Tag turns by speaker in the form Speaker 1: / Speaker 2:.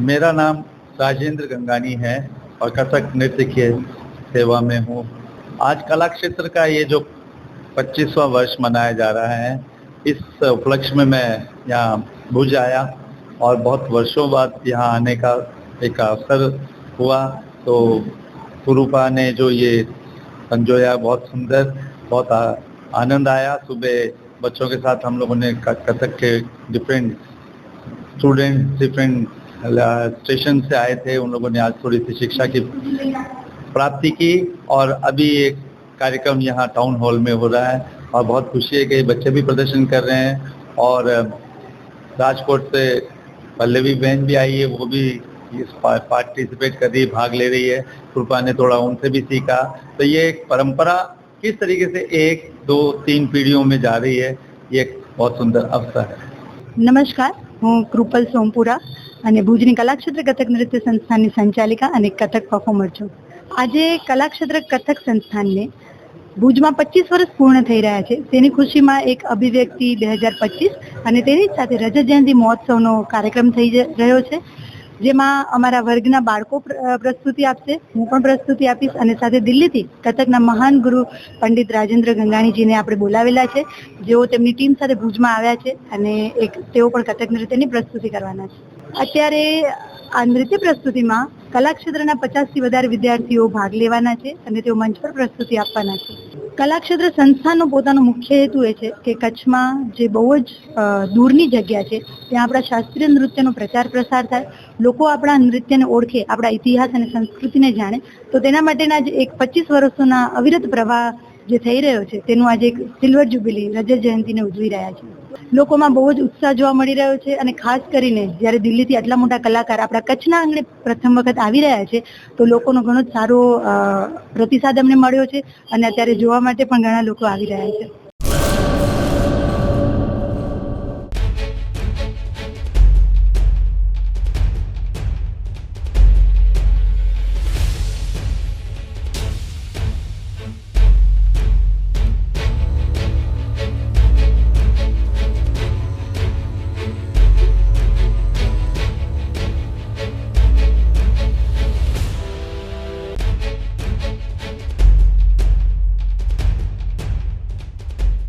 Speaker 1: मेरा नाम राजेंद्र गंगानी है और कथक नृत्य के सेवा में हूँ। आज कला क्षेत्र का ये जो 25वां वर्ष मनाया जा रहा है, इस उपलक्ष्य में मैं यहाँ भुज आया और बहुत वर्षों बाद यहाँ आने का एक अवसर हुआ। तो कुरूपा ने जो ये संजोया, बहुत सुंदर, बहुत आनंद आया। सुबह बच्चों के साथ हम लोगों ने कथक के डिफरेंट स्टूडेंट डिफरेंट स्टेशन से आए थे, उन लोगों ने आज थोड़ी सी शिक्षा की प्राप्ति की और अभी एक कार्यक्रम यहाँ टाउन हॉल में हो रहा है और बहुत खुशी है कि बच्चे भी प्रदर्शन कर रहे हैं और, राजकोट से पल्लवी बहन भी आई है, वो भी इस पार्टिसिपेट कर रही है, भाग ले रही है। कृपा ने थोड़ा उनसे भी सीखा। तो ये एक परंपरा किस तरीके से एक, दो, तीन पीढ़ियों में जा रही है, ये एक बहुत सुंदर अवसर है।
Speaker 2: नमस्कार, हूँ कृपल सोमपुरा। અને ભુજની કલાક્ષેત્ર કથક નૃત્ય સંસ્થાનની સંચાલિકા અને કથક પરફોર્મર છું. આજે કલાક્ષેત્ર કથક સંસ્થાનને ભુજમાં પચીસ વર્ષ પૂર્ણ થઈ રહ્યા છે. તેની ખુશીમાં એક અભિવ્યક્તિ બે હજાર પચીસ અને તેની સાથે રજત જયંતિ મહોત્સવનો કાર્યક્રમ થઈ રહ્યો છે. જેમાં અમારા વર્ગના બાળકો પ્રસ્તુતિ આપશે. હું પણ પ્રસ્તુતિ આપીશ અને સાથે દિલ્હીથી કથકના મહાન ગુરુ પંડિત રાજેન્દ્ર ગંગાણીજીને આપણે બોલાવેલા છે. જેઓ તેમની ટીમ સાથે ભુજમાં આવ્યા છે અને એક, તેઓ પણ કથક નૃત્યની પ્રસ્તુતિ કરવાના છે. અત્યારે આ નૃત્ય પ્રસ્તુતિમાં કલાક્ષેત્રના પચાસથી વધારે વિદ્યાર્થીઓ ભાગ લેવાના છે અને તેઓ મંચ પર પ્રસ્તુતિ આપવાના છે. કલાક્ષેત્ર સંસ્થાનો પોતાનો મુખ્ય હેતુ એ છે કે કચ્છમાં જે બહુ જ દૂરની જગ્યા છે, ત્યાં આપણા શાસ્ત્રીય નૃત્યનો પ્રચાર પ્રસાર થાય. લોકો આપણા નૃત્યને ઓળખે, આપણા ઇતિહાસ અને સંસ્કૃતિને જાણે. તો તેના માટેના જે એક પચીસ વર્ષોના અવિરત પ્રવાહ જે થઈ રહ્યો છે, તેનું આજે એક સિલ્વર જ્યુબિલી રજત જયંતિને ઉજવી રહ્યા છે લોકોમાં બહુ જ ઉત્સાહ જોવા મળી રહ્યો છે અને ખાસ કરીને જ્યારે દિલ્હીથી આટલા મોટા કલાકાર આપણા કચ્છના આંગણે પ્રથમ વખત આવી રહ્યા છે, તો લોકોનો ઘણો જ સારો પ્રતિસાદ અમને મળ્યો છે અને અત્યારે જોવા માટે પણ ઘણા લોકો આવી રહ્યા છે.